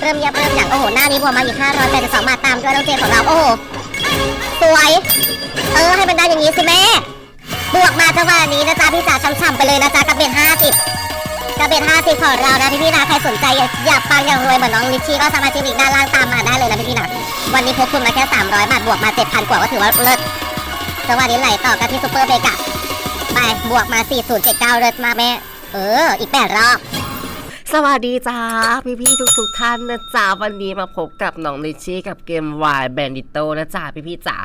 เริ่มเงียบเริ่มอย่างโอ้โหหน้านี้บวกมาอีก500แต่สองบาทตามด้วยน้องเจนของเราโอ้โหสวย เออให้มันได้อย่างนี้สิแม่บวกมาจังหวะนี้นะจ๊ะพี่จ๋าช่ำๆไปเลยนะจ๊ะกับเบ็ด50กับเบ็ด50ของเรานะพี่ๆนะใครสนใจอยากอยาปังอยากรวยเหมือนน้องลิชชี่ก็สามารถจิ้มลิงก์ด้านล่างตามมาได้เลยนะพี่ๆนะวันนี้พกทุนมาแค่300บาทบวกมา7,000กว่าก็ถือว่าเลิศจังหวะนี้ไหลต่อกันที่ซุปเปอร์เบกะไปบวกมา4079เลิศมาแม่เอออีกแปดรอบ สวัสดีจ้าพี่พี่ทุกทุกท่านนะจ๊ะวันนี้มาพบกับน้องลิชชี่กับเกม Y Bandito นะจ๊ะพี่พี่จ๋า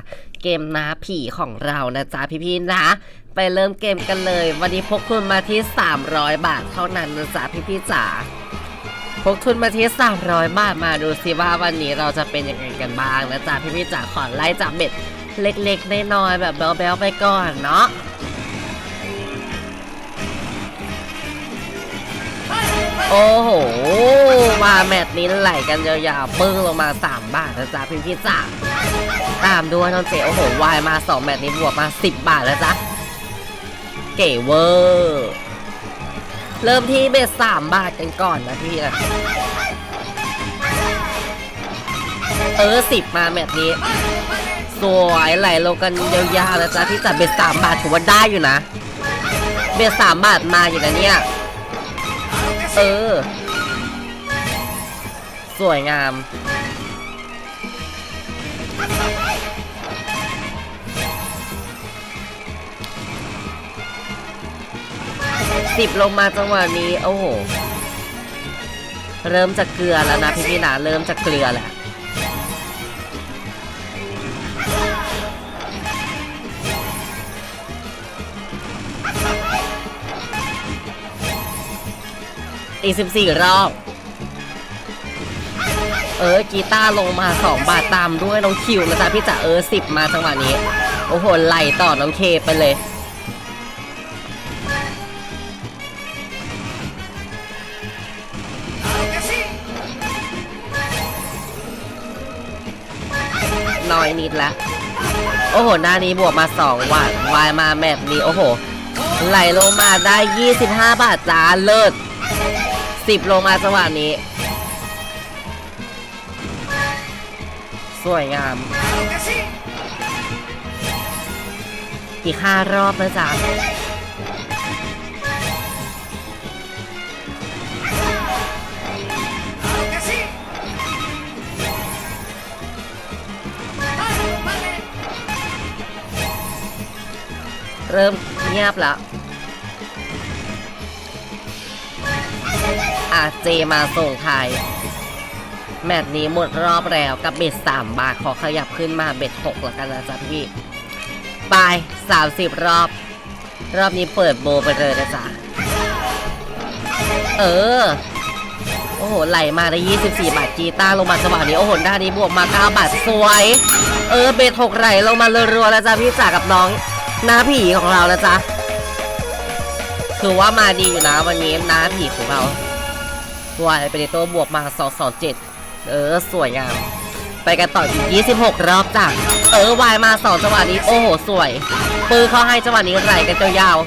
เกมน้าผีของเรานะจ๊ะพี่พี่นะ ไปเริ่มเกมกันเลย วันนี้พกทุนมาที่ 300 บาทเท่านั้นนะจ๊ะพี่พี่จ๋าพกทุนมาที่ 300 บาทมาดูสิว่าวันนี้เราจะเป็นยังไงกันบ้างนะจ๊ะพี่พี่จ๋าขอไล่จับเบ็ดเล็กๆน้อยๆแบบแบ๊วๆไปก่อนเนาะ โอ้โห มาแมตช์นี้ไหลกันยาวๆปึ้งลงมา 3 บาทนะจ๊ะพี่พี่ๆจ๋าตามด้วยน้องเจโอ้โหวายมา 2 แมตช์นี้บวกมา 10 บาทแล้วจ๊ะ เก๋เวอร์เริ่มที่เบส3บาทกันก่อนนะพี่นะเออ10มาแมตช์นี้สวยไหลลงกันยาวๆนะจ๊ะที่จัดเบส3บาทถือว่าได้อยู่นะ เบส3บาทมาอยู่นะเนี่ย เออ สวยงาม สิบลงมาจังหวะนี้ โอ้โห เริ่มจะเกลือแล้วนะพี่พี่นะเริ่มจะเกลือแหละ อีสิบสี่รอบ เออกีตาร์ลงมา2บาทตามด้วยน้องคิวนะจ๊ะพี่จ๋าเออสิบมาจังหวะนี้ โอ้โหไหลต่อน้องเคไปเลยน้อยนิดละ โอ้โห หน้านี้บวกมา2วันวายมาแมปนี้ โอ้โห ไหลลงมาได้ 25 บาทจ้าเลิศ 10ลงมาจังหวะนี้ สวยงาม อีก5รอบนะจ๊ะเริ่มเงียบแล้วาเจมาส่งไทย แมตช์นี้หมดรอบแล้วกับเบ็ด3 บาท ขอขยับขึ้นมาเบ็ด6แล้วกันนะจ๊ะพี่ไป30 รอบ รอบนี้เปิดโบไปเลยนะจ๊ะ เออ โอ้โห ไหลมาได้ 24 บาทกีตาร์ลงมาจังหวะนี้ โอ้โหด้านนี้บวกมา 9 บาทสวย เออ เบ็ด6ไหลลงมารัวๆแล้วจ้ะพี่จ๋ากับน้องหน้าผีของเรานะจ๊ะคือว่ามาดีอยู่นะวันนี้หน้าผีของเรา วายเป็นตัวบวกมา 227 เออ สวยงาม ไปกันต่ออีก26 รอบจ้ะ เออ วายมา 2 จังหวะนี้ โอ้โห สวย ปืนเขาให้จังหวะนี้ไหลกันยาว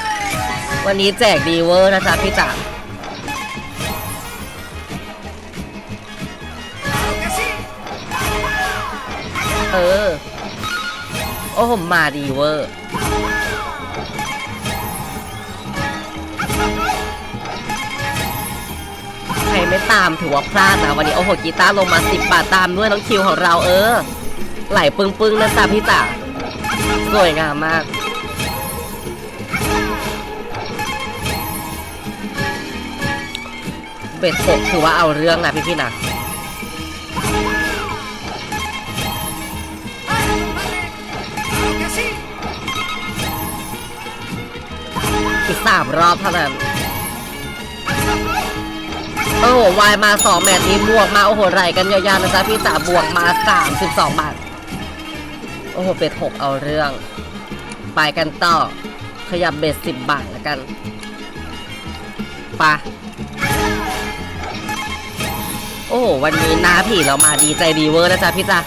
ๆวันนี้แจกดีเวอร์นะจ๊ะพี่จ๋าเออ โอ้โหมาดีเวอร์ ไม่ตามถือว่าพลาดนะวันนี้โอ้โหกีตาร์ลงมา10บาทตามด้วยน้องคิวของเราเออ ไหลปึ้งๆนะจ๊ะพี่จ๋าสวยงามมากเบ็ดหกถือว่าเอาเรื่องนะพี่ๆนะอีกสามรอบเท่านั้นโอ้โห วายมาสองแมตช์นี้บวกมาโอ้โหไหลกันยาวๆนะจ๊ะพี่จ๋าบวกมา 32 บาท โอ้โหเป็ดหกเอาเรื่อง ไปกันต่อ ขยับเบ็ดสิบบาทแล้วกันปะโอ้โหวันนี้น้าผีเรามาดีใจดีเวอร์นะจ๊ะพี่จ๋า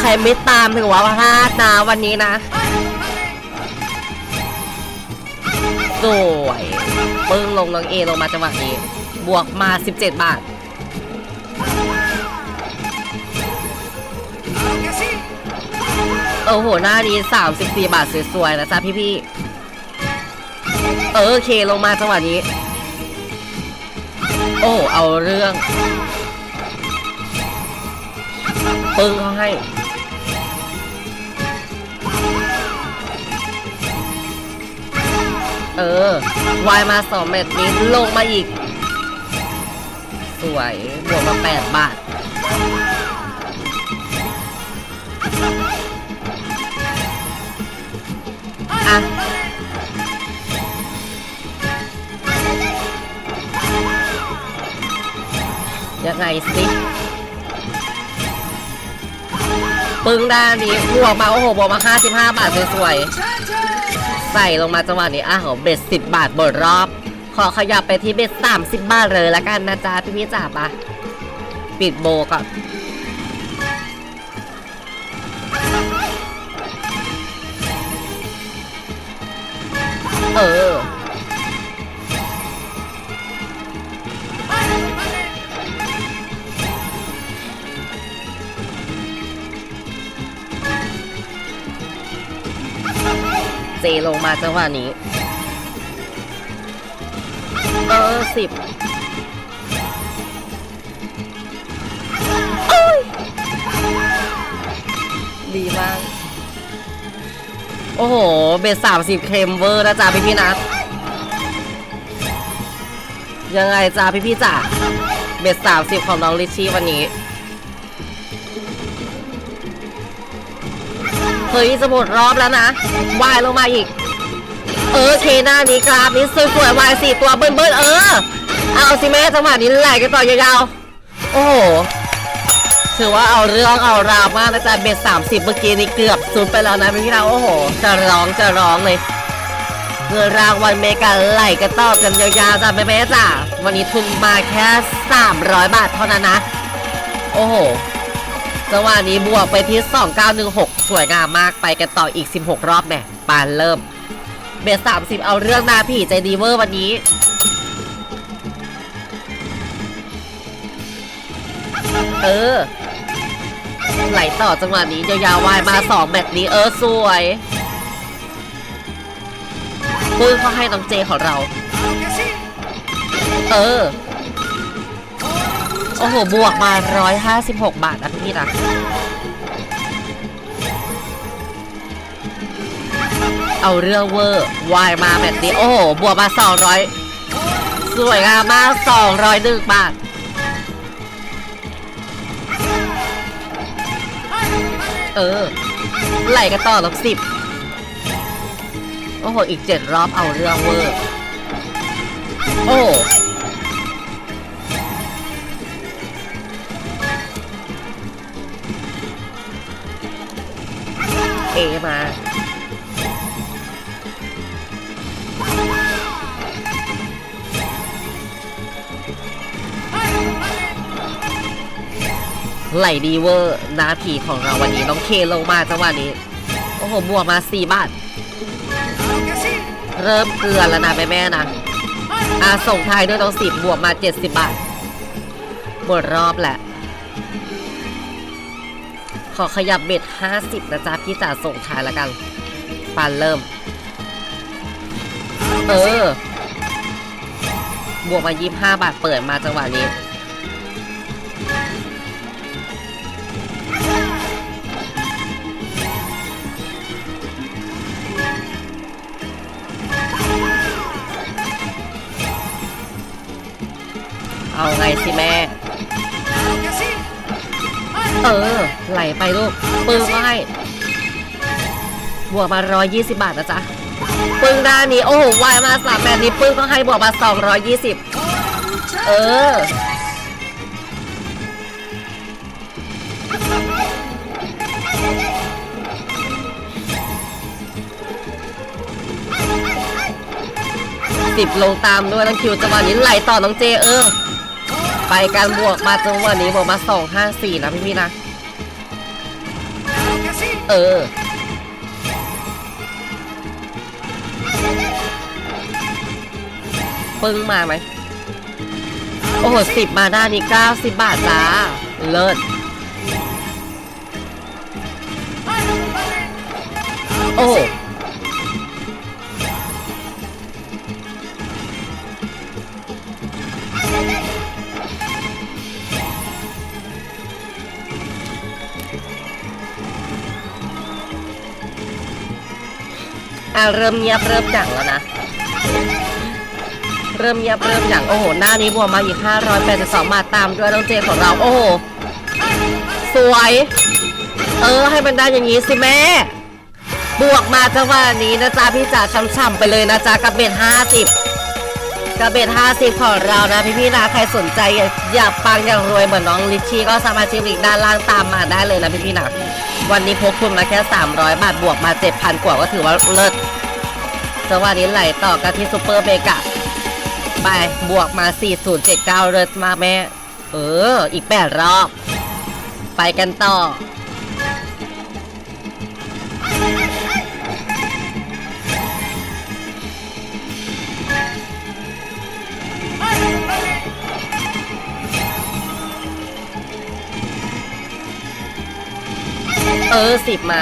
ใครไม่ตามถือว่าพลาดนะวันนี้นะสวยปึ้งลงน้องเอลงมาจังหวะนี้ บวกมา 17 บาท โอ้โห หน้านี้ 34 บาทสวยๆนะจ๊ะพี่ๆเออโอเคลงมาจังหวะนี้ โอ้ เอาเรื่อง ปึ้งเขาให้เออวายมาสองเม็ดนี้ลงมาอีก สวยบวกมา8บาท อะ ยังไงสิ ปึ้งด้านนี้บวกมาโอ้โหบวกมา 55 บาทสวยๆ ใส่ลงมาจังหวะนี้อะโหเบ็ด10 บาทบทรอบ ขอขยับไปที่เบ็ด30บบาทเลยละกันนะจ๊ะพี่พี่จ๋าปะปิดโบก่อนเออ เจลงมาจังหวะนี้ เออสิบดีมาก โอ้โห เบสสามสิบเคมเวอร์นะจ๊ะพี่พี่ๆนัทยังไงจ๊ะพี่พี่ๆจ๋าเบสสามสิบของน้องลิชชี่วันนี้ เฮ้ยจะหมดรอบแล้วนะวายลงมาอีก เออเคหน้านี้กราฟนี้สวยๆวายสี่ตัวเบิ้ลๆเออ เอาสิแม่จังหวะนี้ไหลกันต่อยาวๆ โอ้โหถือว่าเอาเรื่องเอาราวมากนะจ๊ะเบ็ดสามสิบเมื่อกี้นี้เกือบสุดไปแล้วนะพี่เราโอ้โห จะร้องจะร้องเลยเงินรางวัลเมกาไหลกันต่อกันยาวๆจ้ะแม่ๆจ้ะวันนี้ทุนมาแค่300 บาทเท่านั้นนะ โอ้โหจังหวะนี้บวกไปที่ 2916 สวยงามมากไปกันต่ออีก 16 รอบแน่ปานเริ่ม เบส30เอาเรื่องนาผีใจดีเวอร์วันนี้ เออ ไหลต่อจังหวะนี้ ยาวๆวายมา2แบบนี้ เออ สวยปื้งเขาให้น้องเจของเรา เออ โอ้โห บวกมา 156 บาทนะพี่นะ เอาเรื่องเวอร์วายมาแบบนี้ โอ้โห บวกมา 200 สวยงามมาก200ดึกบาทเออ ไหลกันต่อลบสิบโอ้โห อีกเจ็ดรอบเอาเรื่องเวอร์ โอ้เอมา ไหลดีเวอร์นาผีของเราวันนี้น้องเคลงมาจังหวะนี้ โอ้โหบวกมา4บาท เริ่มเกลือแล้วนะแม่แม่นะอาส่งท้ายด้วยน้องสิบบวกมา70บาท หมดรอบแหละ ขอขยับเบ็ด50นะจ๊ะพี่จ๋าส่งท้ายแล้วกันปานเริ่ม เออ บวกมา25บาทเปิดมาจังหวะนี้ เอาไงสิแม่ เออ ไหลไปลูก ปึ้งก็ให้บวกมา 120 บาทนะจ๊ะ ปึ้งด้านนี้ โอ้โหวายมาสามแบบนี้ ปึ้งก็ให้บวกมา 220 เออ สิบลงตามด้วยน้องคิวจังหวะนี้ไหลต่อน้องเจเออ ไปการบวกมาจังหวะนี้บวกมาสองห้าสี่นะพี่พี่ๆนะ เออ ปึ้งมาไหม โอ้โหสิบมาด้านนี้เก้าสิบบาทจ้า เลิศโอ้ เริ่มเงียบเริ่มจังแล้วนะ เริ่มเงียบเริ่มอย่งโอ้โห หน้านี้บวกมาอีก 582บาทตามด้วยน้องเจของเรา โอ้โห สวย เออ ให้มันได้อย่างนี้สิแม่ บวกมาจังหวะนี้นะจ๊ะพี่จ๋าช่ำๆไปเลยนะจ๊ะกับเบ็ด50กับเบ็ด50 ของเรานะ พี่พี่ๆนะใครสนใจอยากอยาปังอยากรวยเหมือนน้องลิชชี่ก็สามารถชิมลิงก์ด้านล่างตามมาได้เลยนะพี่พี่ๆนะวันนี้พกทุนมาแค่ 300 บาทบวกมา 7,000 กว่าก็ถือว่าเลิศ จังหวะนี้ไหลต่อกันที่ซูเปอร์เมกะไปบวกมา 4079เลิศมาแม่ เออ อีก 8 รอบ ไปกันต่อ เออ10มา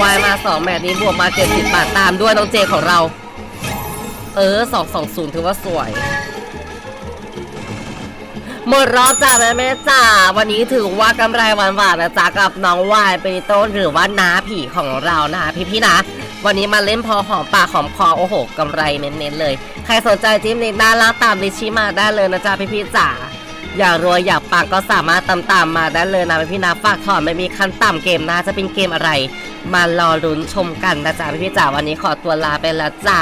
วายมา2แมตช์นี้บวกมา 70 บาทตามด้วยน้องเจของเรา เออ 220 ถือว่าสวย หมดรอบจ้าแม่แม่จ๋าวันนี้ถือว่ากำไรหวานๆนะจ๊ะกับน้องวายเปโต้นหรือว่าน้าผีของเรานะคะพี่ๆนะวันนี้มาเล่นพอหอมปากหอมคอโอ้โหกำไรเน้นๆเลย ใครสนใจจิ้มลิด้านล่างตามลิชชี่มาได้เลยนะจ๊ะพี่ๆจ๋า อยากรวยอยากปังก็สามารถตามตามมาได้เลยนะพี่นะฝากถอนไม่มีขั้นต่ำเกมนะจะเป็นเกมอะไร มารอลุ้นชมกันนะจ๊ะพี่จ๋าวันนี้ขอตัวลาไปแล้วจ้า